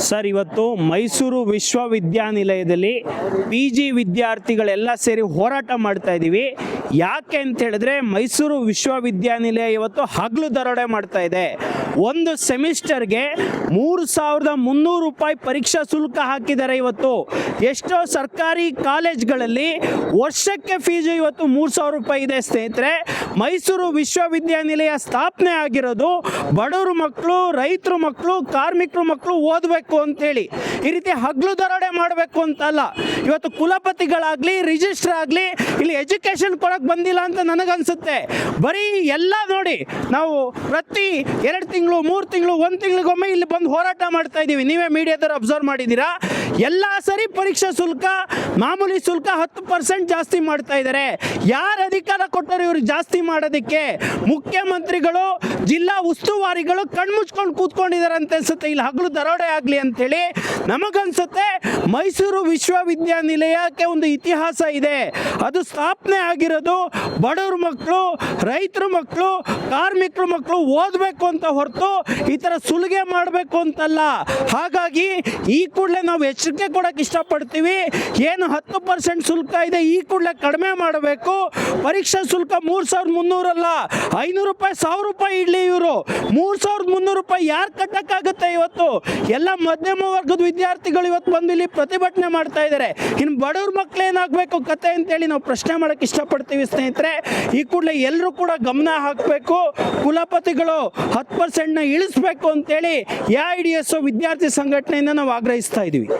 Sir ಇವತ್ತು ಮೈಸೂರು ವಿಶ್ವವಿದ್ಯಾನಿಲಯದಲ್ಲಿ P G ವಿದ್ಯಾರ್ಥಿಗಳೆಲ್ಲ ಸೇರಿ ಹೋರಾಟ ಮಾಡ್ತಾ ಇದ್ದೀವಿ ಯಾಕೆ ಅಂತ ಹೇಳಿದ್ರೆ ಮೈಸೂರು ವಿಶ್ವವಿದ್ಯಾನಿಲಯ ಇವತ್ತು ಹಗಲು ದರೋಡೆ ಮಾಡ್ತಾ ಇದೆ. ಒಂದು ಸೆಮಿಸ್ಟರ್ಗೆ ಮೂರು ಸಾವಿರದ ಮುನ್ನೂರು ರೂಪಾಯಿ ಪರೀಕ್ಷಾ ಶುಲ್ಕ ಹಾಕಿದ್ದಾರೆ ಇವತ್ತು. ಎಷ್ಟೋ ಸರ್ಕಾರಿ ಕಾಲೇಜ್ಗಳಲ್ಲಿ ವರ್ಷಕ್ಕೆ ಫೀಸು ಇವತ್ತು ಮೂರು ಸಾವಿರ ರೂಪಾಯಿ ಇದೆ ಸ್ನೇಹಿತರೆ. ಮೈಸೂರು ವಿಶ್ವವಿದ್ಯಾನಿಲಯ ಸ್ಥಾಪನೆ ಆಗಿರೋದು ಬಡವರು ಮಕ್ಕಳು, ರೈತರು ಮಕ್ಕಳು, ಕಾರ್ಮಿಕರು ಮಕ್ಕಳು ಓದಬೇಕು ಅಂತೇಳಿ ಈ ರೀತಿ ಹಗ್ಲು ದರೋಡೆ ಮಾಡಬೇಕು ಅಂತಲ್ಲ. ಇವತ್ತು ಕುಲಪತಿಗಳಾಗಲಿ ರಿಜಿಸ್ಟರ್ ಆಗಲಿ, ಇಲ್ಲಿ ಎಜುಕೇಷನ್ ಕೊಡೋಕೆ ಬಂದಿಲ್ಲ ಅಂತ ನನಗನ್ಸುತ್ತೆ. ಬರೀ ಎಲ್ಲ ನೋಡಿ, ನಾವು ಪ್ರತಿ ಎರಡು ತಿಂಗಳು, ಮೂರು ತಿಂಗಳು, ಒಂದು ತಿಂಗಳಿಗೊಮ್ಮೆ ಇಲ್ಲಿ ಬಂದು ಹೋರಾಟ ಮಾಡ್ತಾ ಇದ್ದೀವಿ ನೀವೇ ಮೀಡಿಯಾದವ್ರು ಅಬ್ಸರ್ವ್ ಮಾಡಿದ್ದೀರಾ? ಎಲ್ಲ ಸರಿ ಪರೀಕ್ಷಾ ಶುಲ್ಕ, ಮಾಮೂಲಿ ಶುಲ್ಕ ಹತ್ತು ಪರ್ಸೆಂಟ್ ಜಾಸ್ತಿ ಮಾಡ್ತಾ ಇದ್ದಾರೆ. ಯಾರು ಅಧಿಕಾರ ಕೊಟ್ಟರು ಇವರು ಜಾಸ್ತಿ ಮಾಡೋದಕ್ಕೆ? ಮುಖ್ಯಮಂತ್ರಿಗಳು, ಜಿಲ್ಲಾ ಉಸ್ತುವಾರಿಗಳು ಕಣ್ಮುಚ್ಕೊಂಡು ಕೂತ್ಕೊಂಡಿದ್ದಾರೆ ಅಂತ ಅನ್ಸುತ್ತೆ. ಇಲ್ಲಿ ಹಗಲು ದರೋಡೆ ಆಗಲಿ ಅಂತೇಳಿ ನಮಗನ್ಸುತ್ತೆ. ಮೈಸೂರು ವಿಶ್ವವಿದ್ಯಾನಿಲಯಕ್ಕೆ ಒಂದು ಇತಿಹಾಸ ಇದೆ. ಅದು ಸ್ಥಾಪನೆ ಆಗಿರೋದು ಬಡವ್ರ ಮಕ್ಕಳು ರೈತರ ಮಕ್ಕಳು ಕಾರ್ಮಿಕರ ಮಕ್ಕಳು ಓದಬೇಕು ಅಂತ ಹೊರತು ಈ ಥರ ಸುಲಿಗೆ ಮಾಡಬೇಕು ಅಂತಲ್ಲ. ಹಾಗಾಗಿ ಈ ಕೂಡಲೇ ನಾವು ಎಚ್ಚರಿಕೆ ಕೊಡೋಕೆ ಇಷ್ಟಪಡ್ತೀವಿ. ಏನು ಹತ್ತು ಪರ್ಸೆಂಟ್ ಶುಲ್ಕ ಇದೆ, ಈ ಕೂಡಲೇ ಕಡಿಮೆ ಮಾಡಬೇಕು. ಪರೀಕ್ಷಾ ಶುಲ್ಕ ಮೂರು ಸಾವಿರದ ಮುನ್ನೂರಲ್ಲ ಐನೂರು ರೂಪಾಯಿ, ಸಾವಿರ ರೂಪಾಯಿ ಇಡಲಿ ಇವರು. ಮೂರು ಸಾವಿರದ ಮುನ್ನೂರು ರೂಪಾಯಿ ಯಾರು ಕಟ್ಟೋಕ್ಕಾಗುತ್ತೆ ಇವತ್ತು? ಎಲ್ಲ ಮಧ್ಯಮ ವರ್ಗದ ವಿದ್ಯಾರ್ಥಿಗಳು ಇವತ್ತು ಬಂದು ಇಲ್ಲಿ ಪ್ರತಿಭಟನೆ ಮಾಡ್ತಾ ಇದ್ದಾರೆ ಇನ್ನು ಬಡವ್ರ ಮಕ್ಕಳು ಏನಾಗಬೇಕು ಕತೆ ಅಂತೇಳಿ ನಾವು ಪ್ರಶ್ನೆ ಮಾಡೋಕ್ಕೆ ಇಷ್ಟಪಡ್ತೀವಿ ಸ್ನೇಹಿತರೆ. ಈ ಕೂಡಲೇ ಎಲ್ಲರೂ ಕೂಡ ಗಮನ ಹಾಕಬೇಕು. ಕುಲಪತಿಗಳು ಹತ್ತು ಪರ್ಸೆಂಟ್ನ ಇಳಿಸ್ಬೇಕು ಅಂತೇಳಿ ಐ ಡಿ ಎಸ್ ವಿದ್ಯಾರ್ಥಿ ಸಂಘಟನೆಯಿಂದ ನಾವು ಆಗ್ರಹಿಸ್ತಾ ಇದ್ದೀವಿ